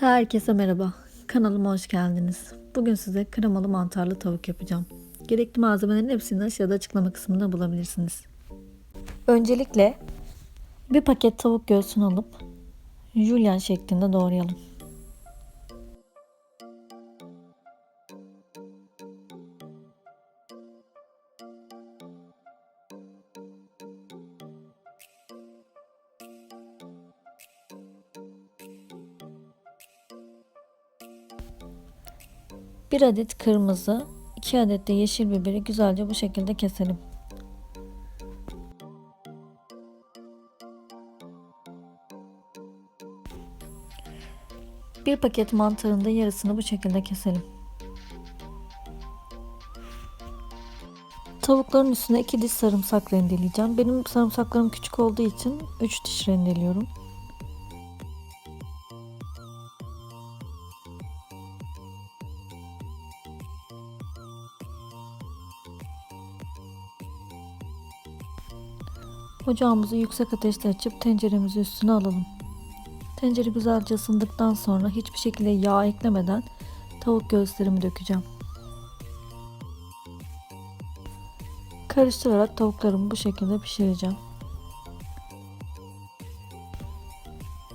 Herkese merhaba. Kanalıma hoş geldiniz. Bugün size kremalı mantarlı tavuk yapacağım. Gerekli malzemelerin hepsini aşağıda açıklama kısmında bulabilirsiniz. Öncelikle bir paket tavuk göğsünü alıp jülyen şeklinde doğrayalım. Bir adet kırmızı, iki adet de yeşil biberi güzelce bu şekilde keselim. Bir paket mantarın da yarısını bu şekilde keselim. Tavukların üstüne iki diş sarımsak rendeleyeceğim. Benim sarımsaklarım küçük olduğu için 3 diş rendeliyorum. Ocağımızı yüksek ateşte açıp tenceremizi üstüne alalım. Tencere güzelce ısındıktan sonra hiçbir şekilde yağ eklemeden tavuk göğüslerimi dökeceğim. Karıştırarak tavuklarımı bu şekilde pişireceğim.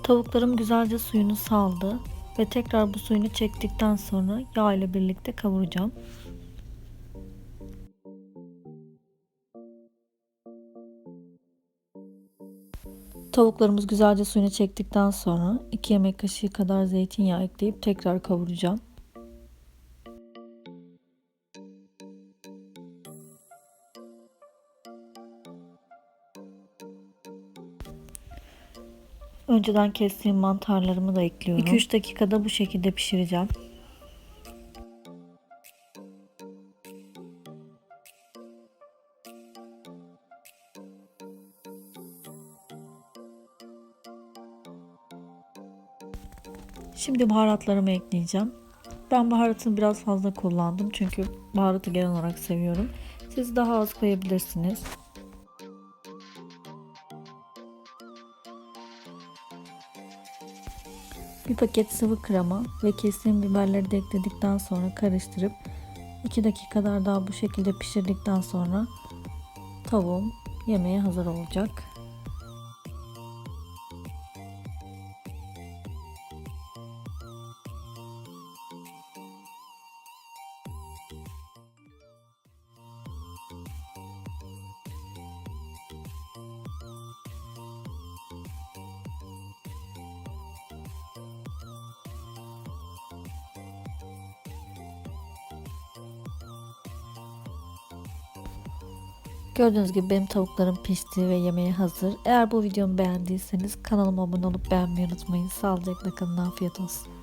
Tavuklarım güzelce suyunu saldı ve tekrar bu suyunu çektikten sonra yağ ile birlikte kavuracağım. Tavuklarımız güzelce suyunu çektikten sonra 2 yemek kaşığı kadar zeytinyağı ekleyip tekrar kavuracağım. Önceden kestiğim mantarlarımı da ekliyorum. 2-3 dakikada bu şekilde pişireceğim. Şimdi baharatlarımı ekleyeceğim. Ben baharatını biraz fazla kullandım çünkü baharatı genel olarak seviyorum. Siz daha az koyabilirsiniz. Bir paket sıvı krema ve kestiğim biberleri de ekledikten sonra karıştırıp 2 dakikalar daha bu şekilde pişirdikten sonra tavuğum yemeğe hazır olacak. Gördüğünüz gibi benim tavuklarım pişti ve yemeğe hazır. Eğer bu videomu beğendiyseniz kanalıma abone olup beğenmeyi unutmayın. Sağlıcakla kalın, afiyet olsun.